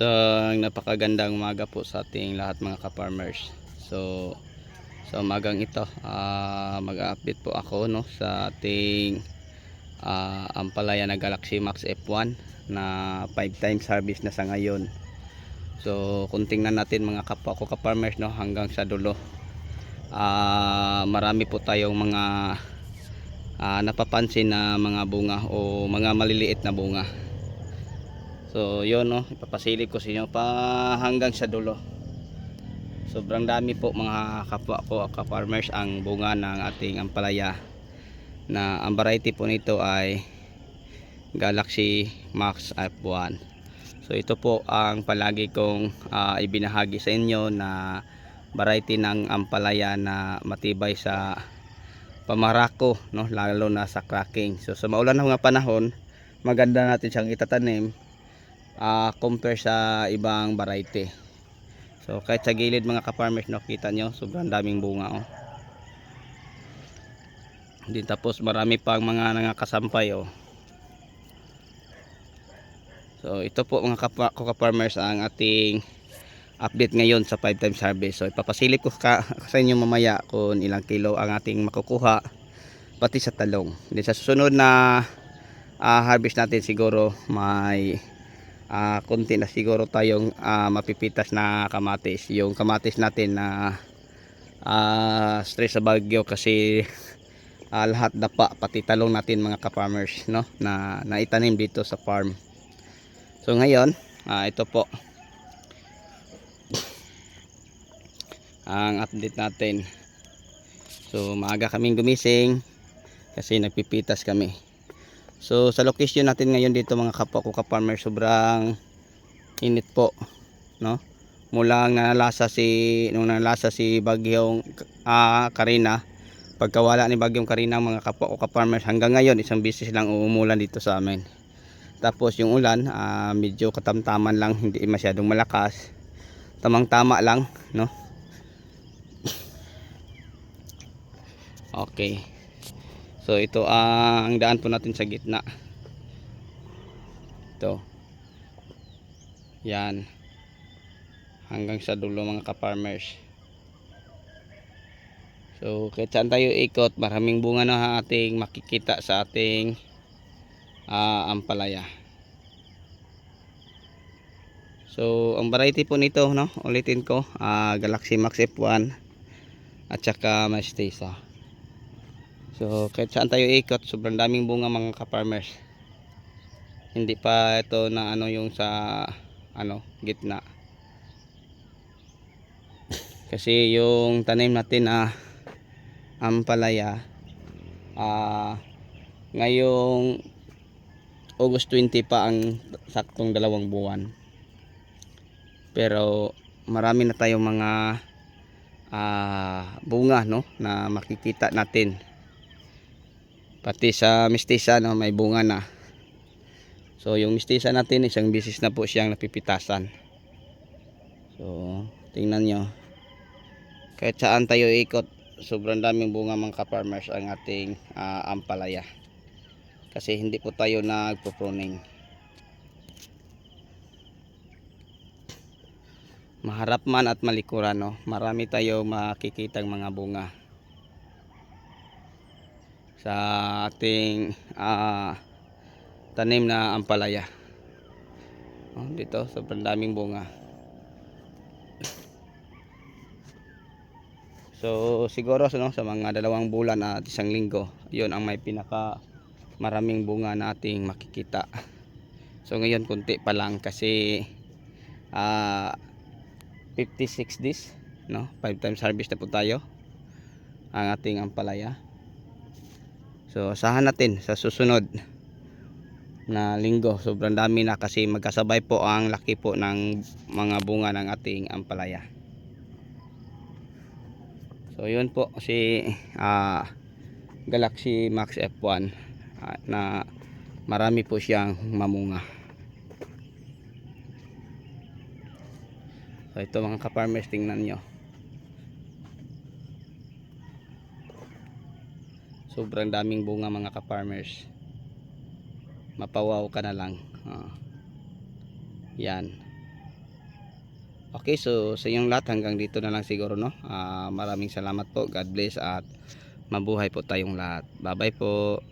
So, napakagandang umaga po sa ating lahat mga ka-farmers. So, sa umagang ito, ah, mag-update po ako no sa ating ah, Ampalaya na Galaxy Max F1 na 5 times harvest na sa ngayon. So, kung tingnan natin mga kapwa ko ka-farmers no hanggang sa dulo. Ah, marami po tayong mga ah, napapansin na mga bunga o mga maliliit na bunga. So, yun no, ipapasilip ko sa inyo pa hanggang sa dulo. Sobrang dami po mga kapwa ko ka-farmers ang bunga ng ating ampalaya na ang variety po nito ay Galaxy Max F1. So ito po ang palagi kong ah, ibinahagi sa inyo na variety ng ampalaya na matibay sa pamarako no lalo na sa cracking. So sa maulan na mga panahon, maganda natin siyang itatanim ah, compare sa ibang variety. So kahit sa gilid mga ka-farmers no, kita nyo, sobrang daming bunga oh. Din tapos marami pang mga nangakasampay oh. So ito po mga ka-farmers ang ating update ngayon sa 5 times harvest. So ipapasilip ko ka, sa inyo mamaya kung ilang kilo ang ating makukuha pati sa talong. Then sa susunod na ah, harvest natin siguro may ah konti na siguro tayong ah, mapipitas na kamatis. Yung kamatis natin na ah, stress sa bagyo kasi ah, lahat dapa pati talong natin mga ka-farmers no na naitanim dito sa farm. So ngayon, ah, ito po ang update natin. So maaga kaming gumising kasi nagpipitas kami. So sa location natin ngayon dito mga kapwa ko ka-farmer sobrang init po, no? Mula nalasa si nung nalasa si Bagyong ah, Karina, pagkawala ni Bagyong Karina mga kapwa ko ka-farmers hanggang ngayon isang bisis lang umuulan dito sa amin. Tapos yung ulan ah, medyo katamtaman lang, hindi masyadong malakas. Tamang-tama lang, no? Okay. So ito ang daan po natin sa gitna. Ito. Yan. Hanggang sa dulo mga ka-farmers. So kahit saan tayo ikot, maraming bunga na ating makikita sa ating ah, ampalaya. So ang variety po nito, no? Ulitin ko, ah, Galaxy Max F1 at saka Mestiza. So kahit saan tayo ikot, sobrang daming bunga mga ka-farmers. Hindi pa ito na ano yung sa ano, gitna. Kasi yung tanim natin na ampalaya ah ngayong August 20 pa ang saktong dalawang buwan. Pero marami na tayong mga ah, bunga no na makikita natin pati sa mistisa no, may bunga na. So yung mistisa natin isang bisis na po siyang napipitasan. So tingnan nyo. Kahit saan tayo ikot sobrang daming bunga mga ka-farmers ang ating ah, ampalaya. Kasi hindi po tayo nagpo-pruning. Maharap man at malikuran no? Marami tayo makikitang mga bunga sa ating ah, tanim na ampalaya. Oh, dito sobrang daming bunga. So siguro no, sa mga dalawang bulan at isang linggo, 'yon ang may pinaka maraming bunga na ating makikita. So ngayon kunti pa lang kasi ah 56 days, no? 5 times harvest na po tayo ang ating ampalaya. So asahan natin sa susunod na linggo. Sobrang dami na kasi magkasabay po ang laki po ng mga bunga ng ating ampalaya. So yun po si ah, Galaxy Max F1 ah, na marami po siyang mamunga. So ito mga ka-farmers tingnan nyo. Sobrang daming bunga mga ka-farmers mapawaw ka na lang Ah. yan Okay, so sa inyong lahat hanggang dito na lang siguro no. Ah, maraming salamat po. God bless at mabuhay po tayong lahat. Bye-bye po.